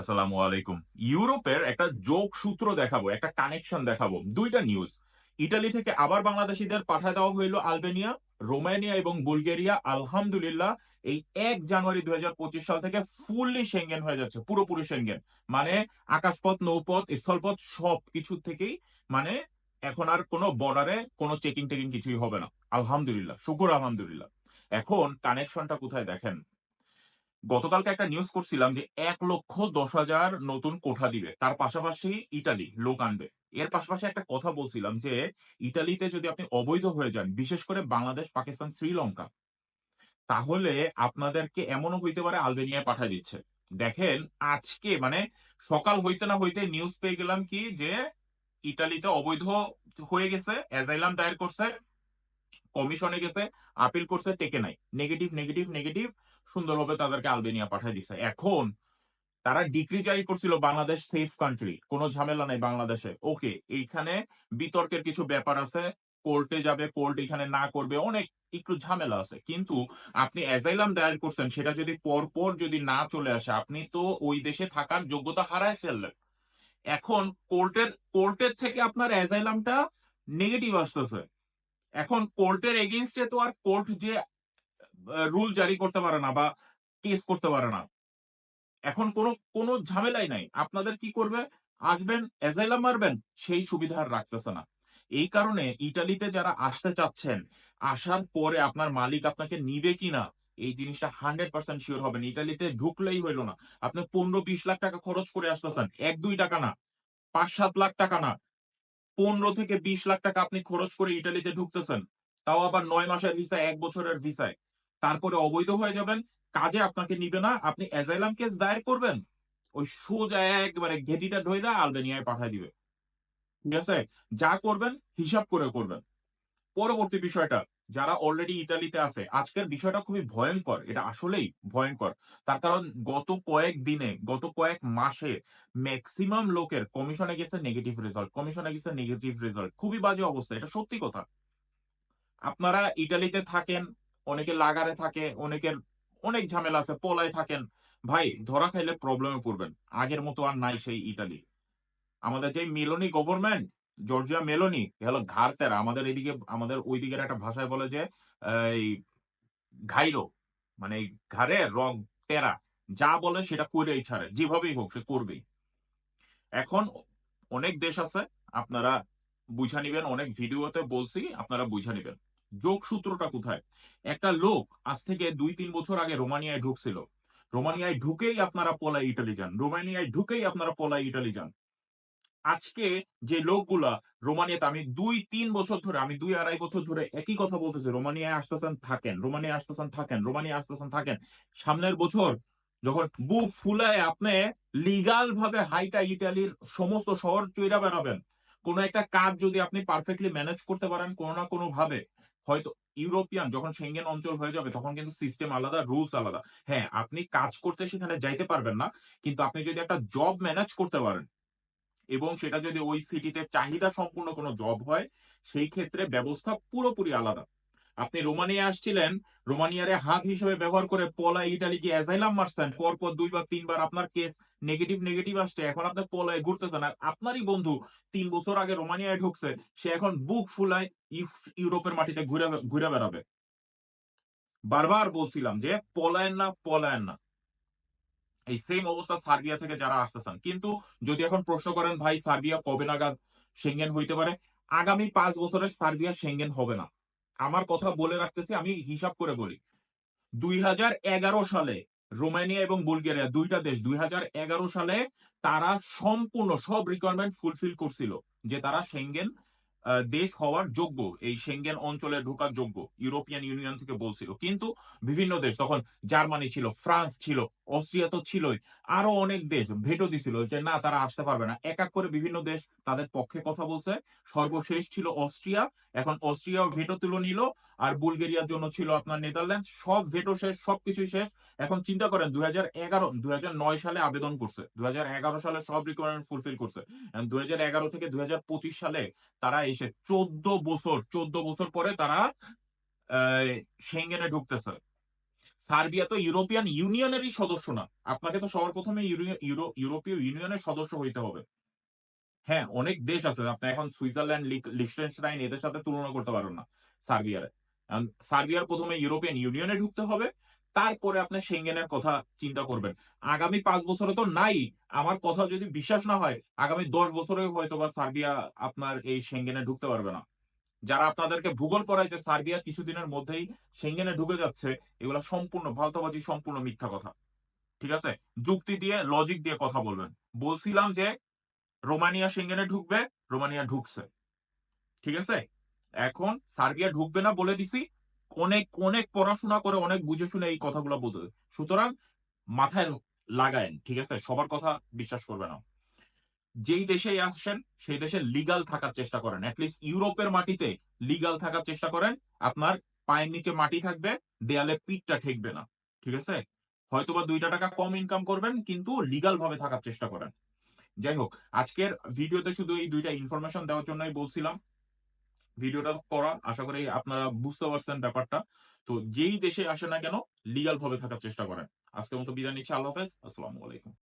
আসসালামু আলাইকুম। ইউরোপের একটা যোগ সূত্র দেখাবো, একটা কানেকশন দেখাবো, দুইটা নিউজ ইটালি থেকে আবার বাংলাদেশিদের পাঠায় দেওয়া হইল আলবেনিয়া, রোমানিয়া এবং বুলগেরিয়া। আলহামদুলিল্লাহ, এই এক জানুয়ারি দুই হাজার পঁচিশ সাল থেকে ফুললি সেঙ্গেন হয়ে যাচ্ছে, পুরোপুরি সেঙ্গেন মানে আকাশপথ, নৌপথ, স্থলপথ সব কিছু থেকেই মানে এখন আর কোনো বর্ডারে কোনো চেকিং টেকিং কিছুই হবে না। আলহামদুলিল্লাহ, শুকুর আলহামদুলিল্লাহ। এখন কানেকশনটা কোথায় দেখেন? গতকালকে একটা নিউজ করছিলাম যে এক লক্ষ দশ হাজার নতুন কোঠা দিবে। তার পাশাপাশি ইটালি লোক আনবে। এর পাশাপাশি একটা কথা বলছিলাম যে ইটালিতে যদি আপনি অবৈধ হয়ে যান, বিশেষ করে বাংলাদেশ, পাকিস্তান, শ্রীলঙ্কা, তাহলে আপনাদেরকে এমনও হইতে পারে আলবেনিয়ায় পাঠিয়ে দিচ্ছে। দেখেন, আজকে মানে সকাল হইতে না হইতে নিউজ পেয়ে গেলাম কি যে ইটালিতে অবৈধ হয়ে গেছে, অ্যাজাইলাম দায়ের করছে। কমিশনে গেছে আপিল করছে, টেকে নাই। নেগেটিভ নেগেটিভ নেগেটিভ সুন্দরভাবে তাদেরকে আলবেনিয়া পাঠিয়ে দিছে। এখন তারা ডিগ্রি জারি করছিল বাংলাদেশ সেফ কান্ট্রি কোনো ঝামেলা নাই বাংলাদেশে। ওকে এইখানে বিতর্কের কিছু ব্যাপার আছে কোর্টে যাবে কোর্ট এখানে না করবে, অনেক একটু ঝামেলা আছে। কিন্তু আপনি অ্যাজাইলাম দায়ের করছেন, সেটা যদি পরপর যদি না চলে আসে, আপনি তো ওই দেশে থাকার যোগ্যতা হারায় ফেললেন। এখন কোর্টের কোর্টের থেকে আপনার অ্যাজাইলামটা নেগেটিভ আসতেছে। এখন কোর্টের এগেনস্টে তো আর কোর্ট যে রুল জারি করতে পারে না বা কেস করতে পারে না। এখন কোনো কোনো ঝামেলাই নাই। আপনাদের কি করবে? আসবেন অ্যাজাইলাম মারবেন, সেই সুবিধা আর রাখতেছে না। এই কারণে ইটালিতে যারা আসতে চাচ্ছেন, আসার পরে আপনার মালিক আপনাকে নিবে কিনা, এই জিনিসটা হান্ড্রেড পার্সেন্ট শিওর হবেন ইটালিতে ঢুকলেই হইল না। আপনি পনেরো বিশ লাখ টাকা খরচ করে আসতেছেন। এক দুই টাকা না পাঁচ সাত লাখ টাকা না। পনেরো থেকে বিশ লাখ টাকা আপনি খরচ করে ইটালিতে ঢুকতেছেন। তাও আবার নয় মাসের ভিসা এক বছরের ভিসায় তারপরে অবৈধ হয়ে যাবেন, কাজে আপনাকে নিবে না, আপনি অ্যাজাইলাম কেস দায়ের করবেন। ওই সোজা একবারে ঘেটিটা ধইরা আলবেনিয়ায় পাঠায় দিবে। ঠিক আছে? যা করবেন, হিসাব করে করবেন। পরবর্তী বিষয়টা যারা অলরেডি ইতালিতে আছে, আজকের বিষয়টা খুবই ভয়ঙ্কর, এটা আসলেই ভয়ঙ্কর। তার কারণ গত কয়েক দিনে, গত কয়েক মাসে ম্যাক্সিমাম লোকের কমিশনে গেছে নেগেটিভ রেজাল্ট কমিশনে গেছে নেগেটিভ রেজাল্ট খুবই বাজে অবস্থা, এটা সত্যি কথা। আপনারা ইটালিতে থাকেন, অনেকে লাগারে থাকে, অনেকের অনেক ঝামেলা আছে, পোলায় থাকেন। ভাই, ধরা খাইলে প্রবলেমে পড়বেন। আগের মতো আর নাই সেই ইটালি আমাদের যে মেলোনি গভর্নমেন্ট জর্জিয়া মেলোনি হলো ঘাড় তেরা আমাদের এদিকে, আমাদের ওই দিকের একটা ভাষায় বলে যে, এই ঘাইরো মানে এই ঘাড়ে রং তেরা যা বলে সেটা করেই ছাড়ে, যেভাবেই হোক সে করবেই। এখন অনেক দেশ আছে, আপনারা বুঝা নিবেন, অনেক ভিডিওতে বলছি, আপনারা বুঝা নিবেন। যোগসূত্রটা কোথায়? একটা লোক আজ থেকে দুই তিন বছর আগে রোমানিয়ায় ঢুকছিল। রোমানিয়ায় ঢুকেই আপনারা পলাই ইটালি যান। রোমানিয়ায় ঢুকেই আপনারা পলাই ইটালি যান। আজকে যে লোকগুলা রোমানিয়াতে আমি দুই, তিন বছর ধরে, আমি দুই আড়াই বছর ধরে একই কথা বলতেছি, রোমানিয়ায় আসতেছেন, থাকেন রোমানিয়া আসতেছেন, থাকেন রোমানিয়া আসতেছেন, থাকেন। সামনের বছর যখন বুক ফুলায় আপনি লিগাল ভাবে হাইটা ইটালির সমস্ত শহর চৈরা বেড়াবেন, কোন একটা কাজ যদি আপনি পারফেক্টলি ম্যানেজ করতে পারেন কোনো না কোনো ভাবে হয়তো ইউরোপিয়ান যখন সেঙ্গেন অঞ্চল হয়ে যাবে, তখন কিন্তু সিস্টেম আলাদা, রুলস আলাদা। হ্যাঁ আপনি কাজ করতে সেখানে যাইতে পারবেন না, কিন্তু আপনি যদি একটা জব ম্যানেজ করতে পারেন এবং সেটা যদি ওই সিটিতে চাহিদা সম্পূর্ণ কোনো জব হয়, সেই ক্ষেত্রে ব্যবস্থা পুরোপুরি আলাদা। আপনি রোমানিয়া আসছিলেন, রোমানিয়ারে হাত হিসেবে ব্যবহার করে পলা, ইটালি কি অ্যাজাইলাম মারছেন পরপর দুইবার তিনবার আপনার কেস নেগেটিভ নেগেটিভ আসছে, এখন আপনি পলায় ঘুরতেছেন। আর আপনারই বন্ধু তিন বছর আগে রোমানিয়ায় ঢুকছে, সে এখন বুক ফুলায় ইউ- ইউরোপের মাটিতে ঘুরে ঘুরে বেড়াবে। বারবার বলছিলাম যে পলায়ন না পলায়ন না। এই সেম অবস্থা সার্বিয়া থেকে যারা আসতেছেন। কিন্তু যদি এখন প্রশ্ন করেন, ভাই, সার্বিয়া কবে নাগাদ সেঙ্গেন হইতে পারে? আগামী পাঁচ বছরের সার্বিয়া সেঙ্গেন হবে না। আমার কথা বলে রাখতেছি, আমি হিসাব করে বলি। দুই হাজার এগারো সালে রোমানিয়া এবং বুলগেরিয়া দুইটা দেশ, দুই হাজার এগারো সালে তারা সম্পূর্ণ সব রিকোয়ারমেন্ট ফুলফিল করছিল যে তারা সেঙ্গেন দেশ হওয়ার যোগ্য, এই সেঙ্গেন অঞ্চলে ঢোকার যোগ্য ইউরোপিয়ান ইউনিয়ন থেকে বলছিল। কিন্তু বিভিন্ন দেশ, তখন জার্মানি ছিল, ফ্রান্স ছিল, অস্ট্রিয়া তো ছিলই, আরও অনেক দেশ ভেটো দিছিল যে না, তারা আসতে পারবে না। এক এক করে বিভিন্ন দেশ তাদের পক্ষে কথা বলছে। সর্বশেষ ছিল অস্ট্রিয়া, এখন অস্ট্রিয়াও ভেটো তুলে নিল, আর বুলগেরিয়ার জন্য ছিল আপনার নেদারল্যান্ড সব ভেটো শেষ সবকিছু শেষ। এখন চিন্তা করেন, দুই হাজার এগারো, দুই হাজার নয় সালে আবেদন করছে। দুই হাজার এগারো সালে সব রিকোয়ারমেন্ট ফুলফিল করছে। দুই হাজার এগারো থেকে দুই হাজার পঁচিশ সালে তারা এসে চোদ্দ বছর চোদ্দ বছর পরে তারা সেঙ্গেনে ঢুকতেছে। সার্বিয়া তো ইউরোপিয়ান ইউনিয়নেরই সদস্য না। আপনাকে তো সবার প্রথমে ইউরো- ইউরো- ইউরোপীয় ইউনিয়নের সদস্য হইতে হবে। হ্যাঁ অনেক দেশ আছে। আপনি এখন সুইজারল্যান্ড লিechtenstein এদের সাথে তুলনা করতে পারবেন না সার্বিয়ার। সার্বিয়ার প্রথমে ইউরোপিয়ান ইউনিয়নে ঢুকতে হবে। তারপরে আপনি সেঙ্গেনের কথা চিন্তা করবেন। আগামী পাঁচ বছরে তো নাই। আমার কথা যদি বিশ্বাস না হয়, আগামী দশ বছরে হয়তো বা সার্বিয়া আপনার এই সেঙ্গেনে ঢুকতে পারবে না। যারা আপনাদেরকে ভূগোল পড়ায় যে সার্বিয়া কিছুদিনের মধ্যেই সেঙ্গেনে ঢুকে যাচ্ছে, এগুলা সম্পূর্ণ ভালতাবাজি, সম্পূর্ণ মিথ্যা কথা। ঠিক আছে? যুক্তি দিয়ে লজিক দিয়ে কথা বলবেন। বলছিলাম যে, রোমানিয়া সেঙ্গেনে ঢুকবে, রোমানিয়া ঢুকছে। ঠিক আছে? এখন সার্বিয়া ঢুকবে না বলে দিছি অনেক অনেক পড়াশোনা করে অনেক বুঝে শুনে এই কথাগুলো বলতে সুতরাং মাথায় লাগায়েন, ঠিক আছে? সবার কথা বিশ্বাস করবে না। যেই দেশেই আসেন, সেই দেশে লিগাল থাকার চেষ্টা করেন। অ্যাটলিস্ট ইউরোপের মাটিতে লিগাল থাকার চেষ্টা করেন। আপনার পায়ের নিচে মাটি থাকবে, দেয়ালে পিঠটা ঠেকবে না, ঠিক আছে? হয়তোবা দুইটা টাকা কম ইনকাম করবেন, কিন্তু লিগাল ভাবে থাকার চেষ্টা করেন। যাই হোক, আজকের ভিডিওতে শুধু এই দুইটা ইনফরমেশন দেওয়ার জন্যই বলছিলাম। ভিডিওটা করা আশা করি আপনারা বুঝতে পারছেন ব্যাপারটা। তো যেই দেশে আসে না কেন লিগাল ভাবে থাকার চেষ্টা করেন। আজকের মতো বিদায় নিচ্ছি। আল্লাহ হাফেজ। আসসালামু আলাইকুম।